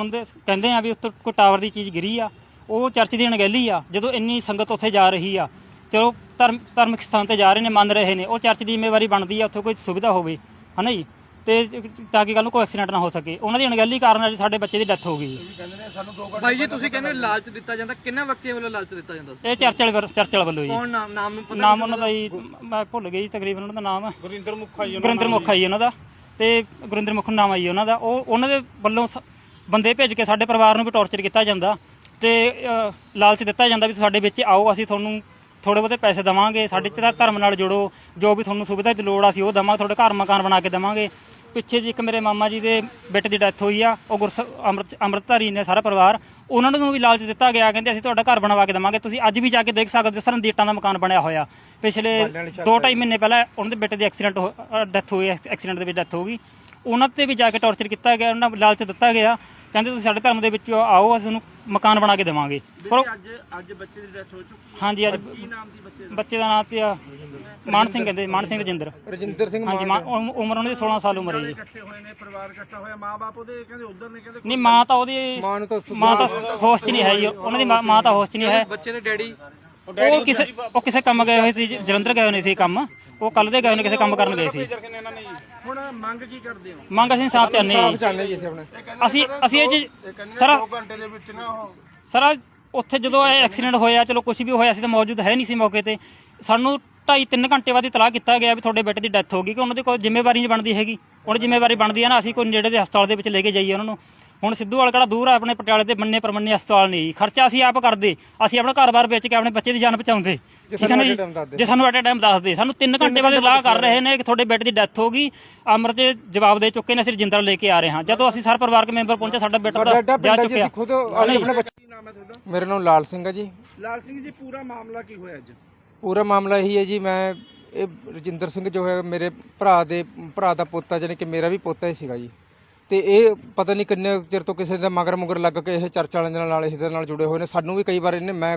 ਹੁੰਦੇ ਕਹਿੰਦੇ ਆ ਵੀ ਉੱਤੇ ਕੋਈ ਟਾਵਰ ਦੀ ਚੀਜ਼ ਗਿਰੀ ਆ ਉਹ ਚਰਚ ਦੀ ਅਣਗਹਿਲੀ ਆ ਜਦੋਂ ਇੰਨੀ ਸੰਗਤ ਉੱਥੇ ਜਾ ਰਹੀ ਆ ਚਲੋ ਧਰਮ ਧਾਰਮਿਕ ਸਥਾਨ ਤੇ ਜਾ ਰਹੇ ਨੇ ਮੰਨ ਰਹੇ ਨੇ ਉਹ ਚਰਚ ਦੀ ਜ਼ਿੰਮੇਵਾਰੀ ਬਣਦੀ ਆ ਉੱਥੇ ਕੋਈ ਸੁਵਿਧਾ ਹੋਵੇ ਹਨਾ ਜੀ? ਤੇ ਤਾਂ ਕਿ ਕੱਲ ਨੂੰ ਕੋਈ ਐਕਸੀਡੈਂਟ ਨਾ ਹੋ ਸਕੇ। ਉਹਨਾਂ ਦੀ ਅਣਗਹਿਲੀ ਕਾਰਨ ਅੱਜ ਸਾਡੇ ਬੱਚੇ ਦੀ ਡੈਥ ਹੋ ਗਈ ਭਾਈ ਜੀ ਤੁਸੀਂ ਕਹਿੰਦੇ ਲਾਲਚ ਦਿੱਤਾ ਜਾਂਦਾ ਕਿੰਨਾ ਵਿਅਕਤੀਆਂ ਵੱਲੋਂ ਲਾਲਚ ਦਿੱਤਾ ਜਾਂਦਾ? ਇਹ ਚਰਚ ਵਾਲੇ ਵਰ- ਚਰਚ ਵਾਲੇ ਵੱਲੋਂ ਜੀ। ਕੌਣ ਨਾਮ ਨਾਮ ਨੂੰ ਪਤਾ ਨਾਮ ਉਹਨਾਂ ਦਾ ਜੀ ਮੈਂ ਭੁੱਲ ਗਿਆ ਜੀ ਤਕਰੀਬਨ ਉਹਨਾਂ ਦਾ ਨਾਮ। ਗੁਰਿੰਦਰ ਮੁਖਾ ਜੀ ਗੁਰਿੰਦਰ ਮੁੱਖ ਆਈ ਉਹਨਾਂ ਦਾ ਤੇ ਗੁਰਿੰਦਰ ਮੁੱਖ ਨਾਮ ਆਈ ਉਹਨਾਂ ਦਾ। ਉਹ ਉਹਨਾਂ ਦੇ ਵੱਲੋਂ ਸ- ਬੰਦੇ ਭੇਜ ਕੇ ਸਾਡੇ ਪਰਿਵਾਰ ਨੂੰ ਵੀ ਟੌਰਚਰ ਕੀਤਾ ਜਾਂਦਾ ਤੇ ਅ, ਲਾਲਚ ਦਿੱਤਾ ਜਾਂਦਾ ਵੀ ਸਾਡੇ ਵਿੱਚ ਆਓ ਅਸੀਂ ਤੁਹਾਨੂੰ ਥੋੜੇ ਬਹੁਤੇ ਪੈਸੇ ਦੇਵਾਂਗੇ ਸਾਡੇ ਚ ਧਰਮ ਨਾਲ ਜੁੜੋ ਜੋ ਵੀ ਤੁਹਾਨੂੰ ਸੁਵਿਧਾ ਦੀ ਲੋੜ ਆ ਅਸੀਂ ਉਹ ਦੇਵਾਂਗੇ ਤੁਹਾਡੇ ਘਰ ਮਕਾਨ ਬਣਾ ਕੇ ਦੇਵਾਂਗੇ। ਪਿੱਛੇ ਜੀ ਇੱਕ ਮੇਰੇ ਮਾਮਾ ਜੀ ਦੇ ਬੇਟੇ ਦੀ ਡੈਥ ਹੋਈ ਆ ਉਹ ਗੁਰਸ ਅੰਮ੍ਰਿਤ ਅੰਮ੍ਰਿਤਧਾਰੀ ਨੇ ਸਾਰਾ ਪਰਿਵਾਰ ਉਹਨਾਂ ਨੂੰ ਵੀ ਲਾਲਚ ਦਿੱਤਾ ਗਿਆ ਕਹਿੰਦੇ ਅਸੀਂ ਤੁਹਾਡਾ ਘਰ ਬਣਵਾ ਕੇ ਦੇਵਾਂਗੇ ਤੁਸੀਂ ਅੱਜ ਵੀ ਜਾ ਕੇ ਦੇਖ ਸਕਦੇ ਹੋ ਸਰਨ ਦੀਟਾਂ ਦਾ ਮਕਾਨ ਬਣਿਆ ਹੋਇਆ। ਪਿਛਲੇ 2.5 ਮਹੀਨੇ ਪਹਿਲਾਂ ਉਹਨਾਂ ਦੇ ਬੇਟੇ ਦੀ ਐਕਸੀਡੈਂਟ ਡੈਥ ਹੋਈ ਐਕਸੀਡੈਂਟ ਦੇ ਵਿੱਚ ਡੈਥ ਹੋ ਗਈ। ਉਹਨਾਂ ਤੇ ਵੀ ਜਾ ਕੇ ਟੌਰਚਰ ਕੀਤਾ ਗਿਆ ਉਹਨਾਂ ਨੂੰ ਲਾਲਚ ਦਿੱਤਾ ਗਿਆ। ਕਹਿੰਦੇ ਤੁਸੀਂ ਸਾਡੇ ਧਰਮ ਦੇ ਵਿੱਚ ਆਓ ਅਸੀਂ ਤੁਹਾਨੂੰ ਮਕਾਨ ਬਣਾ ਕੇ ਦੇਵਾਂਗੇ। ਪਰ ਅੱਜ ਅੱਜ ਬੱਚੇ ਦੀ ਡੈਥ ਹੋ ਚੁੱਕੀ ਹਾਂਜੀ ਅੱਜ ਕੀ ਨਾਮ ਦੀ ਬੱਚੇ ਦਾ? ਬੱਚੇ ਦਾ ਨਾਮ ਤੇ ਆ ਮਾਨ ਸਿੰਘ ਕਹਿੰਦੇ ਮਾਨ ਸਿੰਘ ਰਜਿੰਦਰ। ਰਜਿੰਦਰ ਸਿੰਘ ਹਾਂਜੀ ਮਾਨ- ਉਮ- ਉਮਰ ਉਹਨਾਂ ਦੀ 16 ਸਾਲ ਉਮਰ ਹੈ ਜੀ। ਇਕੱਠੇ ਹੋਏ ਨੇ ਪਰਿਵਾਰ ਇਕੱਠਾ ਹੋਇਆ ਮਾਂ-ਬਾਪ ਉਹਦੇ ਕਹਿੰਦੇ ਉਧਰ ਨੇ ਕਹਿੰਦੇ ਨਹੀਂ ਮਾਂ ਤਾਂ ਉਹਦੀ ਮਾਂ ਨੂੰ ਤਾਂ ਮਾਂ ਤਾਂ ਹੋਸ਼ 'ਚ ਨਹੀਂ ਹੈ ਜੀ ਉਹਨਾਂ ਦੀ ਮਾਂ ਮਾਂ ਤਾਂ ਹੋਸ਼ 'ਚ ਨਹੀਂ ਹੈ। ਬੱਚੇ ਦੇ ਡੈਡੀ? ਉਹ ਕਿਸੇ ਉਹ ਕਿਸੇ ਕੰਮ ਗਏ ਹੋਏ ਸੀ ਜ- ਜਲੰਧਰ ਗਏ ਹੋਏ ਨੇ ਸੀ ਕੰਮ। ਉਹ ਕੱਲ ਦੇ ਗਏ ਨੇ ਕਿਸੇ ਕੰਮ ਕਰਨ ਗਏ ਸੀ। ਹੁਣ ਮੰਗ ਕੀ ਕਰਦੇ ਹੋ? ਮੰਗ ਅਸੀਂ ਇਨਸਾਫ ਚਾਹੁੰਦੇ ਹਾਂ ਜੀ। ਚਾਹੁੰਦੇ ਜੀ ਅਸੀਂ ਆਪਣੇ। ਅਸੀਂ ਅਸੀਂ ਇਹ ਜੀ ਸਰ 2 ਘੰਟੇ ਦੇ ਵਿੱਚ ਨਾ ਉਹ ਸਰ ਉੱਥੇ ਜਦੋਂ ਇਹ ਐਕਸੀਡੈਂਟ ਹੋਇਆ ਚਲੋ ਕੁਝ ਵੀ ਹੋਇਆ ਸੀ ਤਾਂ ਮੌਜੂਦ ਹੈ ਨਹੀਂ ਸੀ ਮੌਕੇ ਤੇ। ਸਾਨੂੰ 2.5 3 ਘੰਟੇ ਬਾਅਦ ਇਤਲਾਹ ਕੀਤਾ ਗਿਆ ਵੀ ਤੁਹਾਡੇ ਬੇਟੇ ਦੀ ਡੈਥ ਹੋ ਗਈ ਕਿ ਉਹਨਾਂ ਦੀ ਕੋਈ ਜ਼ਿੰਮੇਵਾਰੀ ਨਹੀਂ ਬਣਦੀ ਹੈਗੀ। ਉਹਨਾਂ ਦੀ ਜ਼ਿੰਮੇਵਾਰੀ ਬਣਦੀ ਹੈ ਨਾ ਅਸੀਂ ਕੋਈ ਨੇੜੇ ਦੇ ਹਸਪਤਾਲ ਦੇ ਵਿੱਚ ਲੈ ਕੇ ਜਾਈਏ ਉਹਨਾਂ ਨੂੰ। ਹੁਣ ਸਿੱਧੂਵਾਲ ਕਿਹੜਾ ਦੂਰ ਆ ਆਪਣੇ ਪਟਿਆਲੇ ਦੇ ਮੰਨੇ ਪਰਮੰਨੇ ਹਸਪਤਾਲ ਨਹੀਂ। ਖਰਚਾ ਅਸੀਂ ਆਪ ਕਰਦੇ। ਅਸੀਂ ਆਪਣਾ ਘਰ-ਬਾਰ ਵੇਚ ਕੇ ਆਪਣੇ ਬੱਚੇ ਦੀ ਜਾਨ ਬਚਾਉਂਦੇ। ਠੀਕ ਹੈ ਨਾ ਜੀ? ਜੇ ਸਾਨੂੰ ਐਟ ਟਾਈਮ ਦੱਸ ਦੇ ਸਾਨੂੰ 3 ਘੰਟੇ ਬਾਅਦ ਇਤਲਾਹ ਕਰ ਰਹੇ ਨੇ ਕਿ ਤੁਹਾਡੇ ਬੇਟੇ ਦੀ ਡੈਥ ਹੋ ਗਈ। ਅਮਰ ਤੇ ਜਵਾਬ ਦੇ ਚੁੱਕੇ ਨੇ ਅਸੀਂ ਰਜਿੰਦਰ ਲੈ ਕੇ ਆ ਰਹੇ ਹਾਂ। ਜਦੋਂ ਅਸੀਂ ਸਾਰੇ ਪਰਿਵਾਰਕ ਮੈਂਬਰ ਪਹੁੰਚੇ ਸਾਡਾ ਬੇਟਾ ਤਾਂ ਜਾ ਚੁੱਕਿਆ। ਖੁਦ ਅਸੀਂ ਆਪਣੇ ਬੱਚੇ ਕੀ ਨਾਮ ਹੈ ਤੁਹਾਡਾ? ਮੇਰਾ ਨਾਮ ਲਾਲ ਸਿੰਘ ਹੈ ਜੀ। ਲਾਲ ਸਿੰਘ ਜੀ ਪੂਰਾ ਮਾਮਲਾ ਕੀ ਹੋਇਆ ਅੱਜ? ਪੂਰਾ ਮਾਮਲਾ ਇਹੀ ਹੈ ਜੀ ਮੈਂ ਇਹ ਰਜਿੰਦਰ ਸਿੰਘ ਜੋ ਹੈ ਮੇਰੇ ਭਰਾ ਦੇ ਭਰਾ ਦਾ ਪੋਤਾ ਜਾਨੀ ਕਿ ਮੇਰਾ ਵੀ ਪੋਤਾ ਹੀ ਸੀਗਾ ਜੀ। ਤੇ ਇਹ ਪਤਾ ਨਹੀਂ ਕਿੰਨੇ ਚਿਰ ਤੋਂ ਕਿਸੇ ਦਾ ਮਗਰ ਮੁਗਰ ਲੱਗ ਕੇ ਇਹ ਚਰਚ ਵਾਲਿਆਂ ਦੇ ਨਾਲ ਇਹਦੇ ਨਾਲ ਜੁੜੇ ਹੋਏ ਨੇ। ਸਾਨੂੰ ਵੀ ਕਈ ਵਾਰ ਇਹਨੇ ਮੈਂ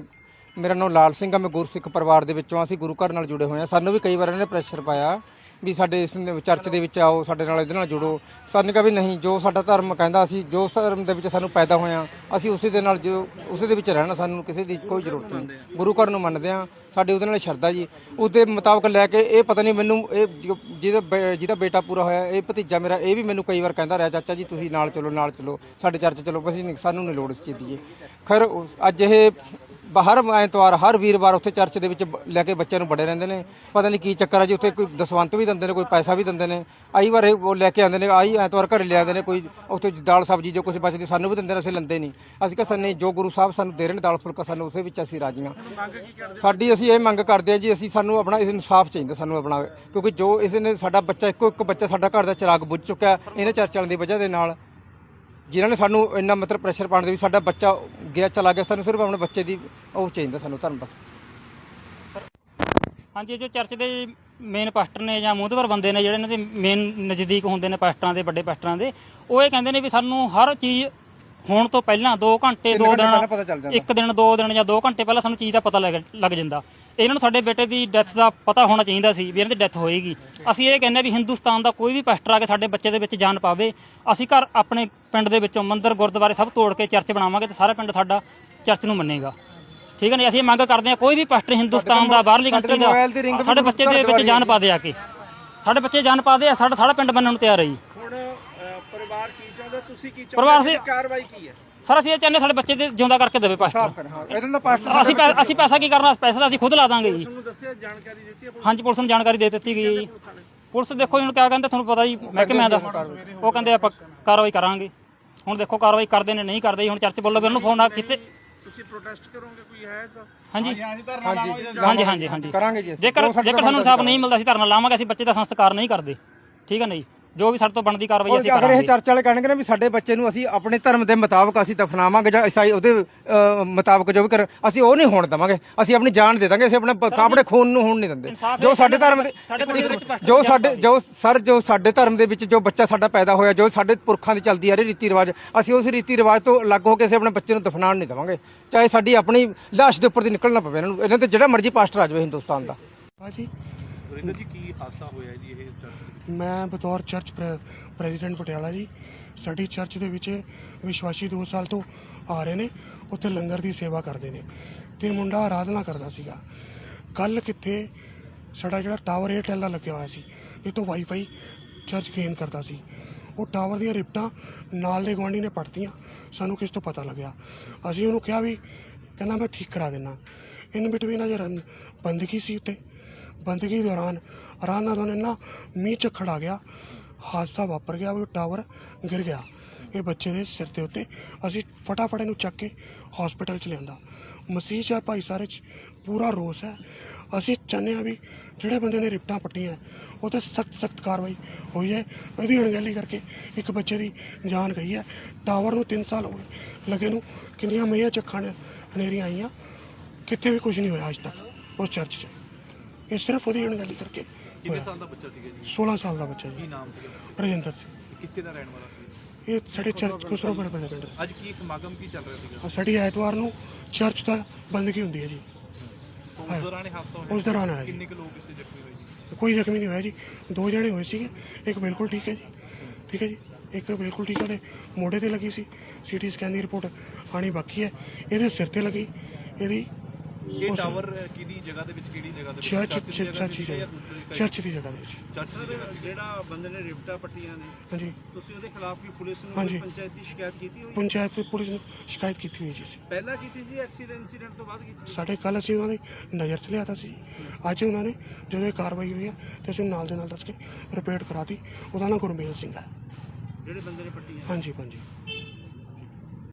ਮੇਰਾ ਨਾਮ ਲਾਲ ਸਿੰਘ ਆ, ਮੈਂ ਗੁਰਸਿੱਖ ਪਰਿਵਾਰ ਦੇ ਵਿੱਚੋਂ ਅਸੀਂ ਗੁਰੂ ਘਰ ਨਾਲ ਜੁੜੇ ਹੋਏ ਹਾਂ ਸਾਨੂੰ ਵੀ ਕਈ ਵਾਰ ਇਹਨਾਂ ਨੇ ਪ੍ਰੈਸ਼ਰ ਪਾਇਆ ਵੀ ਸਾਡੇ ਇਸ ਚਰਚ ਦੇ ਵਿੱਚ ਆਓ, ਸਾਡੇ ਨਾਲ ਇਹਦੇ ਨਾਲ ਜੁੜੋ। ਸਾਨੂੰ ਕਿਹਾ ਵੀ ਨਹੀਂ, ਜੋ ਸਾਡਾ ਧਰਮ ਕਹਿੰਦਾ ਅਸੀਂ ਜੋ ਧਰਮ ਦੇ ਵਿੱਚ ਸਾਨੂੰ ਪੈਦਾ ਹੋਇਆ ਅਸੀਂ ਉਸੇ ਦੇ ਨਾਲ ਜੋ, ਉਸੇ ਦੇ ਵਿੱਚ ਰਹਿਣਾ, ਸਾਨੂੰ ਕਿਸੇ ਦੀ ਕੋਈ ਜ਼ਰੂਰਤ ਨਹੀਂ। ਗੁਰੂ ਘਰ ਨੂੰ ਮੰਨਦੇ ਆ, ਸਾਡੇ ਉਹਦੇ ਨਾਲ ਸ਼ਰਧਾ ਜੀ। ਉਹਦੇ ਮੁਤਾਬਕ ਲੈ ਕੇ ਇਹ ਪਤਾ ਨਹੀਂ ਮੈਨੂੰ, ਇਹ ਜੋ- ਜਿਹਦਾ ਬੇ- ਜਿਹਦਾ ਬੇਟਾ ਪੂਰਾ ਹੋਇਆ, ਇਹ ਭਤੀਜਾ ਮੇਰਾ, ਇਹ ਵੀ ਮੈਨੂੰ ਕਈ ਵਾਰ ਕਹਿੰਦਾ ਰਿਹਾ, ਚਾਚਾ ਜੀ, ਤੁਸੀਂ ਨਾਲ ਚਲੋ ਨਾਲ ਚਲੋ, ਸਾਡੇ ਚਰਚ ਚਲੋ, ਅਸੀਂ ਸਾਨੂੰ ਨਹੀਂ ਲੋੜ ਇਸ ਚੀਜ਼ ਦੀ ਖੈਰ ਅੱਜ ਇਹ ਹਰ ਐਤਵਾਰ, ਹਰ ਵੀਰਵਾਰ ਉੱਥੇ ਚਰਚ ਦੇ ਵਿੱਚ ਬ- ਲੈ ਕੇ ਬੱਚਿਆਂ ਨੂੰ ਬੜੇ ਰਹਿੰਦੇ ਨੇ। ਪਤਾ ਨਹੀਂ ਕੀ ਚੱਕਰ ਆ ਜੀ, ਉੱਥੇ ਕੋਈ ਦਸਵੰਤ ਵੀ ਦਿੰਦੇ ਨੇ, ਕੋਈ ਪੈਸਾ ਵੀ ਦਿੰਦੇ ਨੇ। ਆਈ ਵਾਰ ਇਹ ਉਹ ਲੈ ਕੇ ਆਉਂਦੇ ਨੇ, ਆਈ ਐਤਵਾਰ ਘਰੇ ਲੈ ਆਉਂਦੇ ਨੇ, ਕੋਈ ਉੱਥੇ ਦਾਲ ਸਬਜ਼ੀ ਜੋ ਕੁਝ ਬਚਦੀ ਸਾਨੂੰ ਵੀ ਦਿੰਦੇ ਨੇ, ਅਸੀਂ ਲੈਂਦੇ ਨਹੀਂ ਅਸੀਂ ਕਿਹਾ ਨਹੀਂ ਜੋ ਗੁਰੂ ਸਾਹਿਬ ਸਾਨੂੰ ਦੇ ਰਹੇ ਨੇ ਦਾਲ ਫੁਲਕਾ, ਸਾਨੂੰ ਉਸੇ ਵਿੱਚ ਅਸੀਂ ਰਾਜੀਆਂ ਸਾਡੀ ਅਸੀਂ ਇਹ ਮੰਗ ਕਰਦੇ ਹਾਂ ਜੀ, ਅਸੀਂ ਸਾਨੂੰ ਆਪਣਾ ਇਸ ਇਨਸਾਫ ਚਾਹੀਦਾ, ਸਾਨੂੰ ਆਪਣਾ, ਕਿਉਂਕਿ ਜੋ ਇਸ ਨੇ ਸਾਡਾ ਬੱਚਾ, ਇੱਕੋ ਇੱਕ ਬੱਚਾ ਸਾਡਾ ਘਰ ਦਾ ਚਿਰਾਗ ਬੁੱਝ ਚੁੱਕਿਆ, ਇਹਨਾਂ ਚਰਚਾਂ ਦੀ ਵਜ੍ਹਾ ਦੇ ਨਾਲ ਜਿਨ੍ਹਾਂ ਨੇ ਸਾਨੂੰ ਇੰਨਾ ਮਤਲਬ ਪ੍ਰੈਸ਼ਰ ਪਾਉਣ ਦੇ ਵੀ ਸਾਡਾ ਬੱਚਾ ਗਿਆ ਚਲਾ ਗਿਆ ਸਾਨੂੰ ਸਿਰਫ ਆਪਣੇ ਬੱਚੇ ਦੀ ਉਹ ਚਾਹੀਦਾ ਸਾਨੂੰ ਧਰਮ ਬਸ ਹਾਂਜੀ ਜੋ ਚਰਚ ਦੇ ਮੇਨ ਪਾਸਟਰ ਨੇ ਜਾਂ ਮੂਹਦਵਰ ਬੰਦੇ ਨੇ ਜਿਹੜੇ ਇਹਨਾਂ ਦੇ ਮੇਨ ਨਜ਼ਦੀਕ ਹੁੰਦੇ ਨੇ ਪਾਸਟਰਾਂ ਦੇ ਵੱਡੇ ਪਾਸਟਰਾਂ ਦੇ ਉਹ ਇਹ ਕਹਿੰਦੇ ਨੇ ਵੀ ਸਾਨੂੰ ਹਰ ਚੀਜ਼ ਹੋਣ ਤੋਂ ਪਹਿਲਾਂ 2 ਘੰਟੇ 2 ਪਹਿਲਾਂ ਪਤਾ ਚੱਲ ਦਿਨ। ਇੱਕ ਦਿਨ 2 ਦਿਨ ਜਾਂ 2 ਘੰਟੇ ਪਹਿਲਾਂ ਸਾਨੂੰ ਚੀਜ਼ ਦਾ ਪਤਾ ਲੱਗ ਲੱਗ ਜਾਂਦਾ ਇਹਨਾਂ ਨੂੰ ਸਾਡੇ ਬੇਟੇ ਦੀ ਡੈਥ ਦਾ ਪਤਾ ਹੋਣਾ ਚਾਹੀਦਾ ਸੀ ਵੀ ਇਹਨਾਂ ਦੀ ਡੈਥ ਹੋਏਗੀ। ਅਸੀਂ ਇਹ ਕਹਿੰਦੇ ਵੀ ਹਿੰਦੁਸਤਾਨ ਦਾ ਕੋਈ ਵੀ ਪਾਸਟਰ ਆ ਕੇ ਸਾਡੇ ਬੱਚੇ ਦੇ ਵਿੱਚ ਜਾਨ ਪਾਵੇ। ਅਸੀਂ ਘਰ ਆਪਣੇ ਪਿੰਡ ਦੇ ਵਿੱਚੋਂ ਮੰਦਿਰ ਗੁਰਦੁਆਰੇ ਸਭ ਤੋੜ ਕੇ ਚਰਚ ਬਣਾਵਾਂਗੇ ਤੇ ਸਾਰਾ ਪਿੰਡ ਸਾਡਾ ਚਰਚ ਨੂੰ ਮੰਨੇਗਾ। ਠੀਕ ਹੈ ਨੇ ਅਸੀਂ ਇਹ ਮੰਗ ਕਰਦੇ ਹਾਂ ਕੋਈ ਵੀ ਪਾਸਟਰ ਹਿੰਦੁਸਤਾਨ ਦਾ ਬਾਹਰਲੀ ਕੰਟਰੀ ਦੀ ਸਾਡੇ ਬੱਚੇ ਦੇ ਵਿੱਚ ਜਾਨ ਪਾ ਦੇ ਆ ਕੇ। ਸਾਡੇ ਬੱਚੇ ਜਾਨ ਪਾ ਦੇ ਆ ਸਾਡਾ ਸਾਰਾ ਪਿੰਡ ਮੰਨਣ ਨੂੰ ਤਿਆਰ ਹੈ ਜੀ। ਹੁਣ ਪਰਿਵਾਰ ਕੀ ਚਾਹੁੰਦਾ? ਤੁਸੀਂ ਕੀ ਚਾਹੁੰਦੇ? ਕਾਰਵਾਈ ਕੀ ਹੈ? ਸਰ ਅਸੀਂ ਇਹ ਚਾਹੁੰਦੇ ਸਾਡੇ ਬੱਚੇ ਦੇ ਜਿਉਂਦਾ ਕਰਕੇ ਦੇਵੇ ਪਾਸਟਰ ਹਾਂ। ਇਹਨਾਂ ਦਾ ਪਾਸ ਅਸੀਂ ਪੈ- ਅਸੀਂ ਪੈਸਾ ਕੀ ਕਰਨਾ? ਪੈਸਾ ਤਾਂ ਅਸੀਂ ਖੁਦ ਲਾ ਦਾਂਗੇ ਜੀ। ਤੁਹਾਨੂੰ ਦੱਸਿਆ ਜਾਣਕਾਰੀ ਦਿੱਤੀ ਹੈ ਹਾਂਜੀ ਪੁਲਿਸ ਨੂੰ ਜਾਣਕਾਰੀ ਦੇ ਦਿੱਤੀ ਗਈ ਹੈ ਜੀ। ਪੁਲਿਸ ਦੇਖੋ ਹੁਣ ਕਿਆ ਕਹਿੰਦੇ ਤੁਹਾਨੂੰ ਪਤਾ ਜੀ ਮਹਿਕਮੇ ਦਾ। ਉਹ ਕਹਿੰਦੇ ਆਪਾਂ ਕਾਰਵਾਈ ਕਰਾਂਗੇ। ਹੁਣ ਦੇਖੋ ਕਾਰਵਾਈ ਕਰਦੇ ਨੇ ਨਹੀਂ ਕਰਦੇ ਜੀ। ਹੁਣ ਚਰਚ ਵੱਲੋਂ ਵੀ ਉਹਨੂੰ ਫੋਨ ਆ ਕੀਤੇ। ਤੁਸੀਂ ਪ੍ਰੋਟੈਸਟ ਕਰੋਗੇ ਕੋਈ ਹੈ ਤਾਂ? ਹਾਂਜੀ। ਹਾਂਜੀ ਹਾਂਜੀ ਹਾਂਜੀ। ਹਾਂਜੀ ਕਰਾਂਗੇ ਜੀ ਅਸੀਂ। ਜੇਕਰ ਜੋ ਸਾਡੇ ਜੇਕਰ ਸਾਨੂੰ ਇਨਸਾਫ ਨਹੀਂ ਮਿਲਦਾ ਅਸੀਂ ਧਰਨਾ ਲਾਵਾਂਗੇ ਅਸੀਂ ਬੱਚੇ ਦਾ ਸੰਸਕਾਰ ਨਹੀਂ ਕਰਦੇ। ਠੀਕ ਹੈ ਨਾ ਜੀ? ਜੋ ਵੀ ਸਾਡੇ ਤੋਂ ਬਣਦੀ ਕਾਰਵਾਈ ਅਸੀਂ ਅਗਰ ਇਹ ਕਰਾਂਗੇ। ਚਰਚ ਵਾਲੇ ਕਹਿਣਗੇ ਨਾ ਵੀ ਸਾਡੇ ਬੱਚੇ ਨੂੰ ਅਸੀਂ ਆਪਣੇ ਧਰਮ ਦੇ ਮੁਤਾਬਕ ਅਸੀਂ ਦਫਨਾਵਾਂਗੇ ਜਾਂ ਇਸਾਈ ਉਹਦੇ ਮੁਤਾਬਕ ਜੋ ਵੀ ਕਰ ਅਸੀਂ ਉਹ ਨਹੀਂ ਹੋਣ ਦਵਾਂਗੇ। ਅਸੀਂ ਆਪਣੀ ਜਾਨ ਦੇ ਦਾਂਗੇ ਅਸੀਂ ਆਪਣੇ ਆਪਣੇ ਖੂਨ ਨੂੰ ਹੋਣ ਨਹੀਂ ਦਿੰਦੇ। ਇਨਸਾਫ਼ ਜੋ ਇਹ ਸਾਡੇ ਧਰਮ ਦੇ ਸਾਡੇ ਪਿੰਡ ਦੇ ਵਿੱਚ ਭ੍ਰਿਸ਼ਟਾਚਾਰ ਜੋ ਸਾਡੇ ਜੋ ਸਰ ਜੋ ਸਾਡੇ ਧਰਮ ਦੇ ਵਿੱਚ ਜੋ ਬੱਚਾ ਸਾਡਾ ਪੈਦਾ ਹੋਇਆ ਜੋ ਸਾਡੇ ਪੁਰਖਾਂ ਦੀ ਚੱਲਦੀ ਆ ਰਹੀ ਰੀਤੀ ਰਿਵਾਜ ਅਸੀਂ ਉਸ ਰੀਤੀ ਰਿਵਾਜ ਤੋਂ ਅਲੱਗ ਹੋ ਕੇ ਅਸੀਂ ਆਪਣੇ ਬੱਚੇ ਨੂੰ ਦਫਨਾਉਣ ਨਹੀਂ ਦਵਾਂਗੇ। ਚਾਹੇ ਸਾਡੀ ਆਪਣੀ ਲਾਸ਼ ਦੇ ਉੱਪਰ ਦੀ ਨਿਕਲਣਾ ਪਵੇ ਇਹਨਾਂ ਨੂੰ ਇਹਨਾਂ ਤੇ ਜਿਹੜਾ ਮਰਜ਼ੀ ਪਾਸਟਰ ਆ ਜਾਵੇ ਹਿੰਦੁਸਤਾਨ ਦਾ। ਹਾਂਜੀ ਸੁਰਿੰਦਰ ਜੀ, ਕੀ ਹਾਦਸਾ ਹੋਇਆ ਜੀ ਇਹ ਚਰਚ ਮੈਂ ਬਤੌਰ ਚਰਚ ਪ੍ਰੈ- ਪ੍ਰੈਜ਼ੀਡੈਂਟ ਪਟਿਆਲਾ ਜੀ। ਸਾਡੀ ਚਰਚ ਦੇ ਵਿੱਚ ਵਿਸ਼ਵਾਸੀ 2 ਸਾਲ ਤੋਂ ਆ ਰਹੇ ਨੇ। ਉੱਥੇ ਲੰਗਰ ਦੀ ਸੇਵਾ ਕਰਦੇ ਨੇ ਤੇ ਮੁੰਡਾ ਆਰਾਧਨਾ ਕਰਦਾ ਸੀਗਾ। ਕੱਲ ਕਿੱਥੇ ਸਾਡਾ ਜਿਹੜਾ ਟਾਵਰ ਏਅਰਟੈਲ ਦਾ ਲੱਗਿਆ ਹੋਇਆ ਸੀ ਇਹ ਤੋਂ ਵਾਈਫਾਈ ਚਰਚ ਗੇਨ ਕਰਦਾ ਸੀ। ਉਹ ਟਾਵਰ ਦੀਆਂ ਰਿਪਟਾਂ ਨਾਲ ਦੇ ਗੁਆਂਢੀ ਨੇ ਪੜਤੀਆਂ ਸਾਨੂੰ ਕਿਸ ਤੋਂ ਪਤਾ ਲੱਗਿਆ? ਅਸੀਂ ਉਹਨੂੰ ਕਿਹਾ ਵੀ, ਕਹਿੰਦਾ ਮੈਂ ਠੀਕ ਕਰਾ ਦਿੰਨਾ। ਇਨ ਬਿਟਵੀਨ ਅਜੇ ਰਨ- ਬੰਦਗੀ ਸੀ ਉੱਤੇ ਬੰਦਗੀ ਦੌਰਾਨ ਆਰਾਮ ਨਾਲ ਇੰਨਾ ਮੀਂਹ ਝੱਖੜ ਆ ਗਿਆ। ਹਾਦਸਾ ਵਾਪਰ ਗਿਆ, ਉਹ ਟਾਵਰ ਗਿਰ ਗਿਆ। ਇਹ ਬੱਚੇ ਦੇ ਸਿਰ ਦੇ ਉੱਤੇ ਅਸੀਂ ਫਟਾਫਟ ਇਹਨੂੰ ਚੱਕ ਕੇ ਹਸਪੀਟਲ ਚ ਲਿਆਂਦਾ। ਮਸੀਹ ਆ ਭਾਈ ਸਾਰੇ ਚ, ਪੂਰਾ ਰੋਸ ਹੈ। ਅਸੀਂ ਚਾਹੁੰਦੇ ਹਾਂ ਵੀ ਜਿਹੜੇ ਬੰਦੇ ਨੇ ਰਿਪਟਾਂ ਪੱਟੀਆਂ, ਉਹ ਤੇ ਸਖਤ ਸਖਤ ਕਾਰਵਾਈ ਹੋਈ ਹੈ। ਇਹਦੀ ਅਣਗਹਿਲੀ ਕਰਕੇ ਇੱਕ ਬੱਚੇ ਦੀ ਜਾਨ ਗਈ ਹੈ। ਟਾਵਰ ਨੂੰ 3 ਸਾਲ ਹੋ ਗਏ। ਲੱਗੇ ਨੂੰ ਕਿੰਨੀਆਂ ਮਈਆਂ ਚੱਖਾਂ ਨੇ ਹਨੇਰੀਆਂ ਆਈਆਂ। ਕਿਤੇ ਵੀ ਕੁਝ ਨਹੀਂ ਹੋਇਆ ਅੱਜ ਤੱਕ ਉਸ ਚਰਚ 'ਚ। ਇਹ ਸਿਰਫ ਉਹਦੀ ਅਣਗਹਿਲੀ ਕਰਕੇ ਕਿੰਨੇ ਸਾਲ ਦਾ ਬੱਚਾ ਸੀਗਾ ਜੀ? 16 ਸਾਲ ਦਾ ਬੱਚਾ ਕੀ ਜੀ ਨਾਮ ਸੀਗਾ? ਰਜਿੰਦਰ ਸਿੰਘ। ਕਿੱਥੇ ਦਾ ਰਹਿਣ ਵਾਲਾ ਸੀ? ਇਹ ਸਾਡੇ ਚਰਚ ਬੜੇ ਪਿੰਡ ਅੱਜ ਕੀ ਸਮਾਗਮ ਕੀ ਚੱਲ ਰਿਹਾ ਸੀਗਾ? ਸਾਡੀ ਐਤਵਾਰ ਨੂੰ ਚਰਚ ਦਾ ਬੰਦਗੀ ਹੁੰਦੀ ਹੈ ਜੀ। ਉਸ ਦੌਰਾਨ ਇਹ ਹਾਦਸਾ ਹੋਇਆ ਉਸ ਦੌਰਾਨ ਆਇਆ ਜੀ। ਕਿੰਨੇ ਕੁ ਲੋਕ ਇਸ 'ਚ ਜ਼ਖਮੀ ਹੋਏ ਜੀ? ਕੋਈ ਜ਼ਖਮੀ ਨਹੀਂ ਹੋਇਆ ਜੀ। ਦੋ ਜਣੇ ਹੋਏ ਸੀਗੇ। ਇੱਕ ਬਿਲਕੁਲ ਠੀਕ ਹੈ ਜੀ। ਠੀਕ ਹੈ ਜੀ। ਇੱਕ ਬਿਲਕੁਲ ਠੀਕ ਹੈ ਤੇ ਮੋਢੇ ਤੇ ਲੱਗੀ ਸੀ। ਸੀਟੀ ਸਕੈਨ ਦੀ ਰਿਪੋਰਟ ਆਣੀ ਬਾਕੀ ਹੈ। ਇਹਦੇ ਸਿਰ ਤੇ ਲੱਗੀ। ਇਹਦੀ ਇਹ ਉਸ- ਟਾਵਰ ਕਿਹਦੀ ਜਗ੍ਹਾ ਦੇ ਵਿੱਚ ਕਿਹੜੀ ਜਗ੍ਹਾ ਦੇ ਵਿੱਚ? ਚਰਚ ਦੀ ਜਗ੍ਹਾ ਚਰਚ ਦੀ ਤੇ ਜਾਂ ਜਗ੍ਹਾ। ਦੂਸਰੀ ਜਗ੍ਹਾ? ਚਰਚ ਦੀ ਜਗ੍ਹਾ ਦੇ ਵਿੱਚ। ਚਰਚ ਦੇ ਵਿੱਚ? ਜਿਹੜਾ ਬੰਦੇ ਨੇ ਰਿਪਟਾ ਪੱਟੀਆਂ ਨੇ ਹਾਂਜੀ। ਤੁਸੀਂ ਉਹਦੇ ਖਿਲਾਫ ਵੀ ਪੁਲਿਸ ਨੂੰ ਹਾਂਜੀ। ਕੋਈ ਪੰਚਾਇਤੀ ਸ਼ਿਕਾਇਤ ਕੀਤੀ ਹੋਈ ਪੰਚਾਇਤ ਤੇ ਪੁਲਿਸ ਨੂੰ ਸ਼ਿਕਾਇਤ ਕੀਤੀ ਹੋਈ ਜੀ। ਅਸੀਂ। ਪਹਿਲਾਂ ਕੀਤੀ ਸੀ ਐਕਸੀਡੈਂਟ ਇਨਸੀਡੈਂਟ ਤੋਂ ਬਾਅਦ ਕੀਤੀ ਸਾਡੇ ਕੱਲ ਅਸੀਂ ਉਹਨਾਂ ਦੀ ਨਜ਼ਰ 'ਚ ਲਿਆਤਾ ਸੀ। ਅੱਜ ਉਹਨਾਂ ਨੇ ਜਦੋਂ ਇਹ ਕਾਰਵਾਈ ਹੋਈ ਹੈ ਤੇ ਅਸੀਂ ਨਾਲ ਦੇ ਨਾਲ ਦੱਸ ਕੇ ਰਿਪੇਅਰ ਕਰਾਤੀ। ਉਹਦਾ ਨਾਮ ਗੁਰਮੇਲ ਸਿੰਘ ਹੈ। ਜਿਹੜੇ ਬੰਦੇ ਨੇ ਪੱਟੀਆਂ ਹਾਂਜੀ ਹਾਂਜੀ।